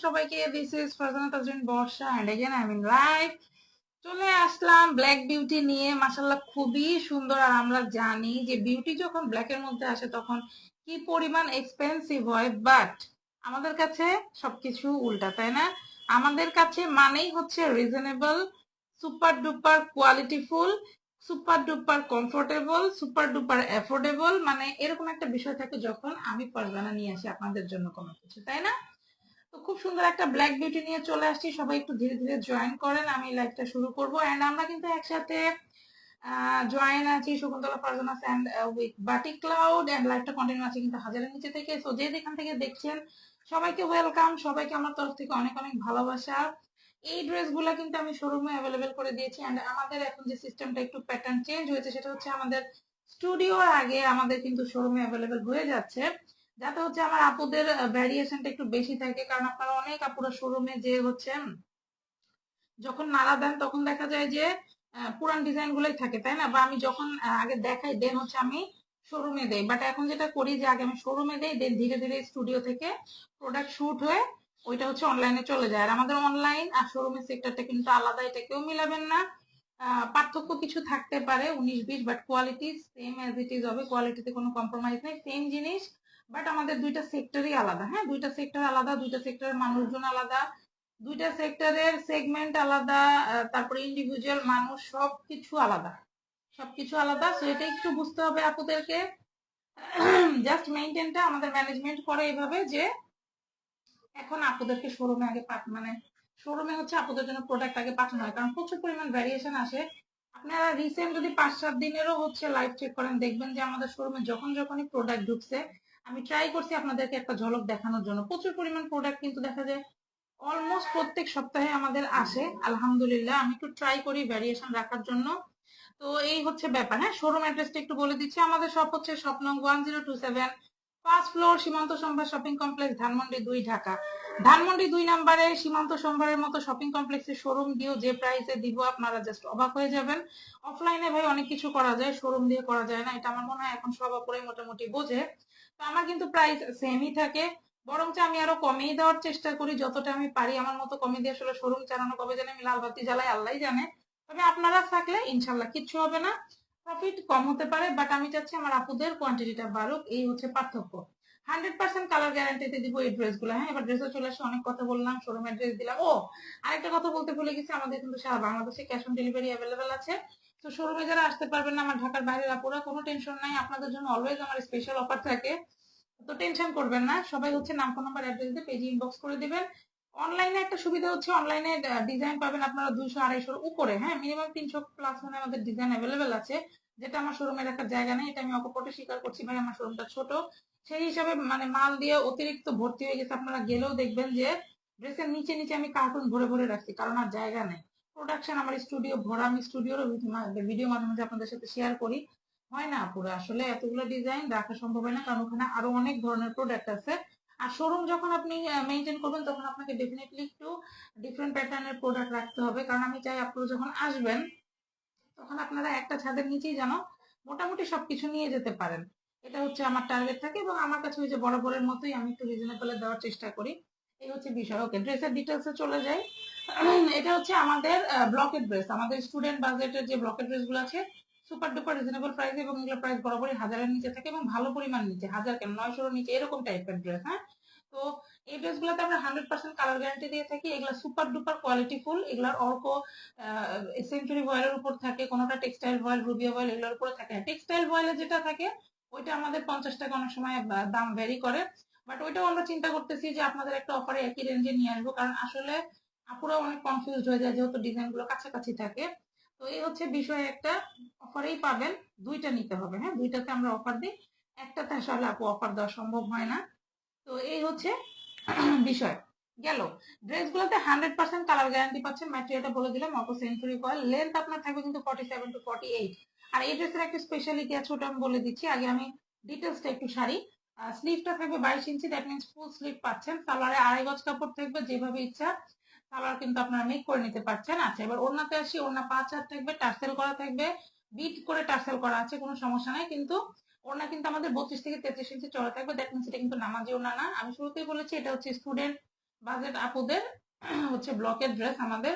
সবাইকে। বর্ষা চলে আসলাম black beauty নিয়ে। মাশাল্লাহ খুবই সুন্দর আর আমরা জানি যে বিউটি যখন ব্ল্যাক এর মধ্যে আসে তখন কি পরিমাণ এক্সপেন্সিভ হয় বাট আমাদের কাছে সবকিছু উল্টা, তাই না? আমাদের কাছে মানেই হচ্ছে reasonable super duper qualityful super duper comfortable super duper affordable মানে এরকম একটা বিষয় থাকে যখন আমি ফারজানা নিয়ে আসি আপনাদের জন্য কোনো কিছু, তাই না? তো খুব সুন্দর একটা ব্ল্যাক বিউটি নিয়ে চলে আসছি, সবাই একটু ধীরে ধীরে জয়েন করেন, আমি লাইভটা শুরু করব এন্ড আমরা কিন্তু একসাথে জয়েন আছি শকুন্তলা ফারজানা অ্যান্ড উইথ বাটি ক্লাউড এন্ড লাইভটা কন্টিনিউ আছে কিন্তু হাজারের নিচে থেকে সো যে যেখান থেকে দেখছেন, সবাইকে ওয়েলকাম সবাইকে আমার তরফ থেকে অনেক অনেক ভালোবাসা। এই ড্রেসগুলো কিন্তু আমি শোরুমে অ্যাভেলেবেল করে দিয়েছি এন্ড আমাদের এখন যে সিস্টেমটা একটু প্যাটার্ন চেঞ্জ হয়েছে সেটা হচ্ছে আমাদের স্টুডিওর আগে আমাদের কিন্তু শোরুমে অ্যাভেলেবেল হয়ে যাচ্ছে। যাতে হচ্ছে আমার আপুদের ভ্যারিয়েশনটা একটু বেশি থাকে। কারণ আপনারা অনেক আপুরা শোরুমে যে হচ্ছে যখন নাড়া দেন তখন দেখা যায় যে পুরান ডিজাইন গুলোই থাকে, তাই না? বা আমি যখন আগে দেখাই, দেন হচ্ছে আমি শোরুমে দেই। বাট এখন যেটা করি যে আগে আমি শোরুমে দেই, দেন ধীরে ধীরে স্টুডিও থেকে প্রোডাক্ট শুট হয়ে ওইটা হচ্ছে অনলাইনে চলে যায়। আর আমাদের অনলাইন আর শোরুমের সেক্টরটা কিন্তু আলাদা এটা কেউ মিলাবেন না। পার্থক্য কিছু থাকতে পারে, উনিশ, বিশ but quality same as it is হবে। কোয়ালিটিতে কোনো কম্প্রোমাইজ নেই সেম জিনিস। বাট আমাদের দুইটা সেক্টরই আলাদা হ্যাঁ? দুইটা সেক্টর আলাদা, দুইটা সেক্টরের মানুষজন আলাদা। দুইটা সেক্টরের সেগমেন্ট আলাদা তারপরে ইন্ডিভিজুয়াল মানুষ সব কিছু আলাদা। সবকিছু আলাদা সো এটা একটু বুঝতে হবে আপুদেরকে। জাস্ট মেনটেনটা আমাদের ম্যানেজমেন্ট করে এইভাবে যে এখন আপুদেরকে শোরুমে আগে মানে শোরুমে হচ্ছে আপুদের জন্য প্রোডাক্ট আগে পাঠানো হয়। কারণ প্রচুর পরিমাণ ভ্যারিয়েশন আসে। আপনারা রিসেন্ট যদি পাঁচ সাত দিনেরও হচ্ছে লাইভ চেক করেন, দেখবেন যে আমাদের শোরুমে যখন যখনই প্রোডাক্ট ঢুকছে, আমি ট্রাই করছি আপনাদেরকে একটা ঝলক দেখানোর জন্য। প্রচুর পরিমাণ প্রোডাক্ট কিন্তু দেখা যায় অলমোস্ট প্রত্যেক সপ্তাহে আমাদের আসে। আলহামদুলিল্লাহ, আমি একটু ট্রাই করি ভ্যারিয়েশন রাখার জন্য। তো এই হচ্ছে ব্যাপার হ্যাঁ? শোরুম অ্যাড্রেসটা একটু বলে দিচ্ছি। আমাদের শপ হচ্ছে Swapna one zero two seven first floor Simanta Sambhar shopping complex Dhanmondi দুই ঢাকা। ধানমন্ডি দুই নম্বরে সীমান্ত সম্ভারের মতো শপিং কমপ্লেক্সের শোরুম দিয়েও যে প্রাইসে দিব, আপনারা জাস্ট অবাক হয়ে যাবেন। অফলাইনে ভাই অনেক কিছু করা যায় শোরুম দিয়ে করা যায় না, এটা আমার মনে হয় এখন সব অপরে মোটামুটি বোঝে। তো আমার কিন্তু প্রাইস সেমই থাকে। বরঞ্চ আমি আরও কমিয়ে দেওয়ার চেষ্টা করি, যতটা আমি পারি। আমার মতো কমিয়ে দিয়ে আসলে শোরুম চালানো কবে জানি আমি লাল জ্বালাই আল্লাহ জানে। তবে আপনারা থাকলে ইনশাল্লাহ কিচ্ছু হবে না। প্রফিট কম হতে পারে বাট আমি চাচ্ছি আমার আপুদের কোয়ান্টিটিটা বাড়ুক, এই হচ্ছে পার্থক্য। হান্ড্রেড পার্সেন্ট কালার গ্যারান্টিতে দিব এই ড্রেসগুলো। হ্যাঁ এবার ড্রেসে চলে আসে অনেক কথা বললাম শোরুমের ড্রেস দিলাম। ও, আরেকটা কথা বলতে ভুলে গেছি, আমাদের কিন্তু সারা বাংলাদেশে ক্যাশ অন ডেলিভারি অ্যাভেলেবেল আছে। তো শোরুমে যারা আসতে পারবেন না, আমার ঢাকার বাইরের আপুরা, কোনো টেনশন নাই, আপনাদের জন্য অলওয়েজ আমার স্পেশাল অফার থাকে। তো টেনশন করবেন না, সবাই হচ্ছে নাম ফোন নাম্বার অ্যাড্রেস দিয়ে পেজে ইনবক্স করে দিবেন। অনলাইনে একটা সুবিধা হচ্ছে অনলাইনে ডিজাইন পাবেন আপনারা দুইশো আড়াইশোর উপরে হ্যাঁ? মিনিমাম তিনশো প্লাস মানে আমাদের ডিজাইন অ্যাভেলেবেল আছে। যেটা আমার শোরুমে রাখার জায়গা নেই, এটা আমি অকপটে স্বীকার করছি ভাই, আমার শোরুমটা ছোট। সেই হিসাবে মানে মাল দিয়ে অতিরিক্ত ভর্তি হয়ে গেছে, আপনারা গেলেও দেখবেন যে ড্রেসের নিচে নিচে আমি কার্টুন ভরে ভরে রাখছি, কারণ আর জায়গা নেই। প্রোডাকশন আমার স্টুডিও ভরা, আমি স্টুডিওর ভিডিও মাঝে মাঝে আপনাদের সাথে শেয়ার করি। হয় না, পুরো আসলে এতগুলো ডিজাইন রাখা সম্ভব হয় না, কারণ ওখানে আরও অনেক ধরনের প্রোডাক্ট আছে। আর শোরুম যখন আপনি মেনটেন করবেন, তখন আপনাকে ডেফিনেটলি একটু ডিফারেন্ট প্যাটার্নের প্রোডাক্ট রাখতে হবে। কারণ আমি চাই আপনি যখন আসবেন, তখন আপনারা একটা ছাদের নিচেই যেন মোটামুটি সবকিছু নিয়ে যেতে পারেন। এটা হচ্ছে আমার টার্গেট থাকে এবং আমার কাছে ওই যে বরাবরের মতোই আমি একটু রিজনেবল দেওয়ার চেষ্টা করি। এই হচ্ছে বিষয়। ওকে ড্রেসের ডিটেলসে চলে যাই। এটা হচ্ছে আমাদের ব্লকের ড্রেস আমাদের স্টুডেন্ট বাজেটের যে ব্লকের ড্রেসগুলো আছে সুপার ডুপার রিজনেবল প্রাইস এবং এগুলো প্রাইস বরাবরই হাজারের নিচে থাকে এবং ভালো পরিমাণ নিচে, হাজার কেন? নয়শোর নিচে এরকম টাইপের ড্রেস হ্যাঁ? তো এই ড্রেসগুলোতে আমরা হান্ড্রেড পার্সেন্ট কালার গ্যারান্টি দিয়ে থাকি। এগুলো সুপার ডুপার কোয়ালিটি ফুল এগুলোর অর্ক সেঞ্চুরি ভয়েলের উপর থাকে, কোনোটা টেক্সটাইল ভয়েল রুবিয়া ভয়েল এগুলোর উপরে থাকে টেক্সটাইল ভয়েলে যেটা থাকে, ওইটা আমাদের পঞ্চাশ টাকা অনেক সময় দাম ভ্যারি করে। বাট ওইটাও আমরা চিন্তা করতেছি যে আপনাদের একটা অফারে একই রেঞ্জে নিয়ে আসব, কারণ আসলে আপুরা অনেক কনফিউজ হয়ে যায় যেহেতু ডিজাইনগুলো কাছাকাছি থাকে। তো এই হচ্ছে বিষয় একটা। অফারেই পাবেন, দুইটা নিতে হবে হ্যাঁ? দুইটাতে আমরা অফার দিই। একটাতে আসলে আপু অফার দেওয়া সম্ভব হয় না। তো এই হচ্ছে বিষয়। গেল। ড্রেসগুলোতে হান্ড্রেড পার্সেন্ট কালার গ্যারান্টি পাচ্ছেন। ম্যাটেরিয়ালটা বলে দিলাম অটো সেঞ্চুরি কয়েল। লেন্থ আপনার থাকবে কিন্তু forty seven to forty eight আর এই ড্রেসের একটা স্পেশালিটি আছে ওটা আমি বলে দিচ্ছি। আগে আমি ডিটেলসটা একটু সারি। স্লিভটা থাকবে বাইশ ইঞ্চি দ্যাট মিনস ফুল স্লিভ পাচ্ছেন। সালোয়ারে আড়াই গজ কাপড় থাকবে, যেভাবে ইচ্ছা। সালোয়ার কিন্তু আপনারা মেক করে নিতে পারছেন। আচ্ছা এবার ওড়নাতে আসি, ওড়না পাঁচ হাত থাকবে, টার্সেল করা থাকবে। বিট করে টার্সেল করা আছে, কোনো সমস্যা নাই। কিন্তু ওড়না কিন্তু আমাদের বত্রিশ থেকে তেত্রিশ ইঞ্চি চড়া থাকবে। দ্যাট মিনস এটা কিন্তু নামাজি ওনা না। আমি শুরুতেই বলেছি, এটা হচ্ছে স্টুডেন্ট বাজেট আপুদের, হচ্ছে ব্লকের ড্রেস আমাদের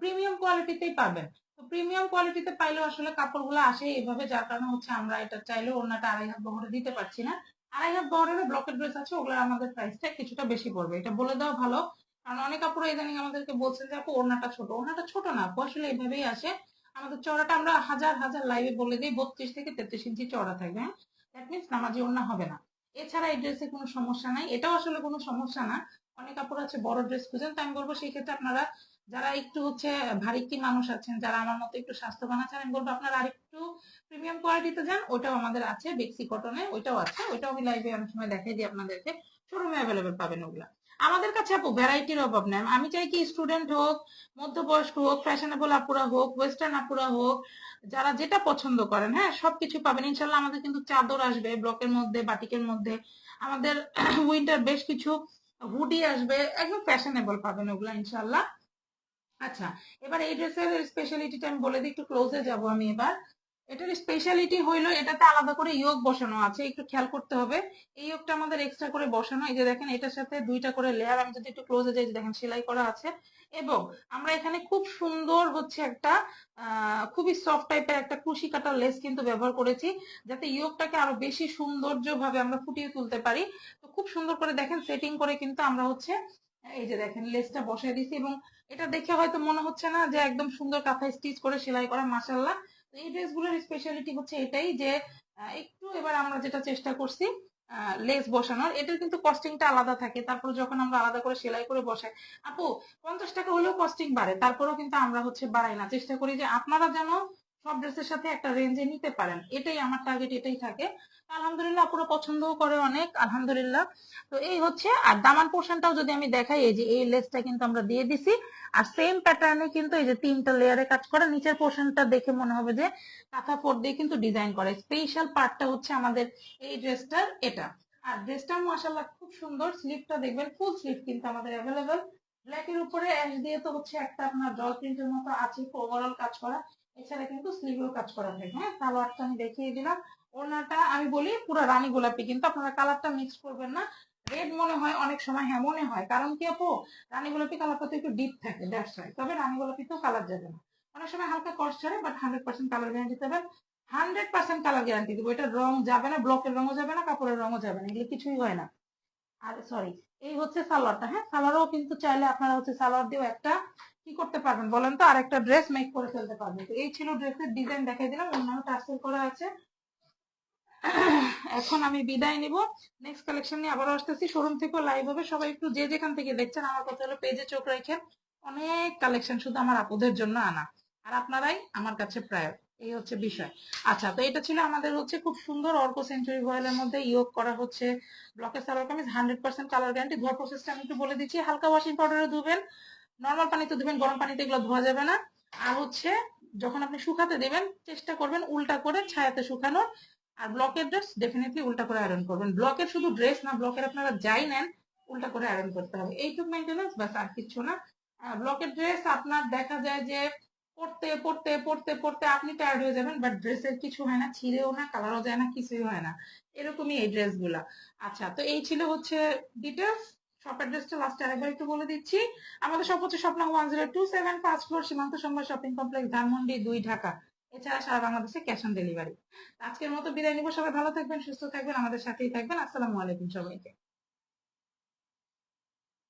প্রিমিয়াম কোয়ালিটিতেই পাবেন। তো প্রিমিয়াম কোয়ালিটিতে পাইলেও আসলে কাপড়গুলো আসে এভাবে যার কারণে হচ্ছে আমরা এটা চাইলেও ওড়নাটা আড়াই হাত বহরে দিতে পারছি না। আড়াই হাত বহরের ব্লকের ড্রেস আছে, ওগুলোর আমাদের প্রাইসটা কিছুটা বেশি পড়বে। এটা বলে দেওয়া ভালো। কারণ অনেক কাপড় ইদানিং আমাদেরকে বলছেন যে, আপু, ওড়নাটা ছোট। ওড়নাটা ছোট না, আপু, আসলে এইভাবেই আসে। আমাদের চড়াটা আমরা হাজার হাজার লাইভে বলে দিই, বত্রিশ থেকে তেত্রিশ ইঞ্চি চড়া থাকবে হ্যাঁ? দ্যাট মিনস নামাজি ওড়না হবে না। এছাড়া এই ড্রেসে কোনো সমস্যা নাই। এটাও আসলে কোনো সমস্যা না। অনেক কাপড় আছে বড় ড্রেস খুঁজেন, তো আমি বলব সেই ক্ষেত্রে আপনারা, যারা একটু হচ্ছে ভারিক্কি মানুষ আছেন, যারা আমার মতো একটু স্বাস্থ্যবান আছেন, আমি বলব আপনারা আরেকটু প্রিমিয়াম কোয়ালিটিতে যান। ওটাও আমাদের আছে বেক্সি কটনে ওইটাও আছে। ওইটাও আমি লাইভে অনেক সময় দেখাই দিই আপনাদেরকে। শোরুমে অ্যাভেলেবেল পাবেন ওগুলা। আমাদের কাছে আপু ভ্যারাইটির অভাব নেই। আমি চাই কি স্টুডেন্ট হোক, মধ্যবয়স্ক হোক ফ্যাশনেবল আপুরা হোক ওয়েস্টার্ন আপুরা হোক, যারা যেটা পছন্দ করেন হ্যাঁ সবকিছু পাবেন। ইনশাল্লাহ আমাদের কিন্তু চাদর আসবে ব্লকের মধ্যে, বাটিকের মধ্যে। আমাদের উইন্টার বেশ কিছু হুডি আসবে, একদম ফ্যাশনেবল পাবেন ওগুলা ইনশাল্লাহ। আচ্ছা এবার এই ড্রেসের স্পেশালিটিটা আমি বলে দিই, একটু ক্লোজে যাব আমি এবার। এটার স্পেশালিটি হইল এটাতে আলাদা করে ইয়োগ বসানো আছে, একটু খেয়াল করতে হবে। এই ইয়োগটা আমাদের এক্সট্রা করে বসানো, এই যে দেখেন এটার সাথে দুইটা করে লেয়ার আমি যদি একটু ক্লোজে যাই দেখেন সেলাই করা আছে। এবং আমরা এখানে খুব সুন্দর হচ্ছে একটা খুবই সফট টাইপের একটা কুশি কাটা লেস কিন্তু ব্যবহার করেছি, যাতে ইয়োগটাকে আরও বেশি সৌন্দর্য ভাবে আমরা ফুটিয়ে তুলতে পারি। তো খুব সুন্দর করে দেখেন সেটিং করে কিন্তু আমরা হচ্ছে, এই যে দেখেন লেসটা বসাই দিছি। এবং এটা দেখে হয়তো মনে হচ্ছে না যে একদম সুন্দর কাঁথায় স্টিচ করে সেলাই করা মাসাল্লাহ এই ড্রেসগুলোর স্পেশালিটি হচ্ছে এটাই যে একটু এবার আমরা যেটা চেষ্টা করছি লেস বসানোর। এটার কিন্তু কস্টিংটা আলাদা থাকে। তারপর যখন আমরা আলাদা করে সেলাই করে বসাই, আপু, পঞ্চাশ টাকা হলেও কস্টিং বাড়ে। তারপরেও কিন্তু আমরা হচ্ছে বাড়াই না। চেষ্টা করি যে আপনারা যেন সব ড্রেসের সাথে একটা রেঞ্জে নিতে পারেন। এটাই আমার টার্গেট এটাই থাকে। আলহামদুলিল্লাহ আপুরা পছন্দও করে অনেক, আলহামদুলিল্লাহ। তো এই হচ্ছে, আর দামান পোর্শনটাও যদি আমি দেখাই, এই যে এই লেসটা কিন্তু আমরা দিয়ে দিছি। আর সেম প্যাটার্নে কিন্তু এই যে তিনটা লেয়ারে কাজ করা। নিচের পোর্শনটা দেখে মনে হবে যে কাঁথা ফোর দিয়ে কিন্তু ডিজাইন করে। স্পেশাল পার্টটা হচ্ছে আমাদের এই ড্রেসটার এটা। আর ড্রেসটা মাসাল্লাহ খুব সুন্দর। স্লিপটা দেখবেন ফুল স্লিপ কিন্তু আমাদের অ্যাভেলেবেল ব্ল্যাক এর উপরে অ্যাশ দিয়ে তো হচ্ছে একটা আপনার জল প্রিন্টের মতো আছে। ওভারঅল কাজ করা। এছাড়া কিন্তু স্লিভেও কাজ করা থাকে হ্যাঁ? সালোয়ারটা আমি দেখিয়ে দিলাম। ওড়নাটা আমি বলি পুরো রানী গোলাপি, কিন্তু আপনারা কালারটা মিক্স করবেন না। রেড মনে হয় অনেক সময় হ্যাঁ মনে হয়। কারণ কি আপু? রানী গোলাপি কালারটা তো একটু ডিপ থাকে দ্যাটস হয় তবে রানী গোলাপিতেও কালার যাবে না। অনেক সময় হালকা কস্ট ছাড়ে but hundred percent colour guarantee দেবেন হান্ড্রেড পার্সেন্ট কালার গ্যারান্টি দেবো। এটা রং যাবে না ব্লকের রঙও যাবে না, কাপড়ের রঙও যাবে না, এগুলো কিছুই হয় না। আর সরি এই হচ্ছে সালোয়ারটা হ্যাঁ? সালোয়ারও কিন্তু চাইলে আপনারা হচ্ছে সালোয়ার দিয়েও একটা কি করতে পারবেন বলেন তো? আর একটা ড্রেস মেক করে ফেলতে পারবেন। তো এই ছিল ড্রেসের ডিজাইন দেখাই দিলাম অন্যান্য টার্সেল করা আছে। এখন আমি বিদায় নিব। নেক্সট কালেকশন নিয়ে আবারও আসতেছি। শোরুম থেকেও লাইভ হবে। সবাই একটু যে যেখান থেকে দেখছেন, আমার কথা হলো পেজে চোখ রাখেন। অনেক কালেকশন শুধু আমার আপুদের জন্য আনা। আর আপনারাই আমার কাছে প্রায়। এই হচ্ছে বিষয়। আচ্ছা তো এটা ছিল আমাদের হচ্ছে খুব সুন্দর অর্ক সেঞ্চুরি ভয়েলের মধ্যে ইয়োগ করা হচ্ছে। ব্লকের salwar kameez hundred percent colour guarantee ধোয়ার প্রসেসটা আমি একটু বলে দিচ্ছি। হালকা ওয়াশিং পাউডারে ধুবেন। নর্মাল পানিতে ধুবেন গরম পানিতে এগুলো ধোয়া যাবে না। আর হচ্ছে যখন আপনি শুকাতে দেবেন, চেষ্টা করবেন উল্টা করে ছায়াতে শুকানোর আর ব্লকের ড্রেস ডেফিনেটলি উল্টা করে আয়রন করবেন। ব্লকের শুধু ড্রেস না ব্লকের আপনারা যাই নেন, উল্টা করে আয়রন করতে হবে। এইটুকু মেনটেন্যান্স ব্যাস, আর কিছু না। ব্লকের ড্রেস আপনার দেখা যায় যে পড়তে পড়তে পড়তে পড়তে আপনি টায়ার্ড হয়ে যাবেন বাট ড্রেসের কিছু হয় না, ছিঁড়েও না কালারও যায় না, কিছুই হয় না। এরকমই এই ড্রেসগুলা। আচ্ছা তো এই ছিল হচ্ছে ডিটেলস শপ অ্যাড্রেসটা লাস্টে আরেকবার একটু বলে দিচ্ছি। আমাদের শপ হচ্ছে Swapna one zero two seven first floor Simanta Sambhar shopping complex Dhanmondi দুই ঢাকা। এছাড়া সারা বাংলাদেশে ক্যাশ অন ডেলিভারি আজকের মতো বিদায় নিব। সবাই ভালো থাকবেন, সুস্থ থাকবেন, আমাদের সাথেই থাকবেন। আসসালামু আলাইকুম সবাইকে।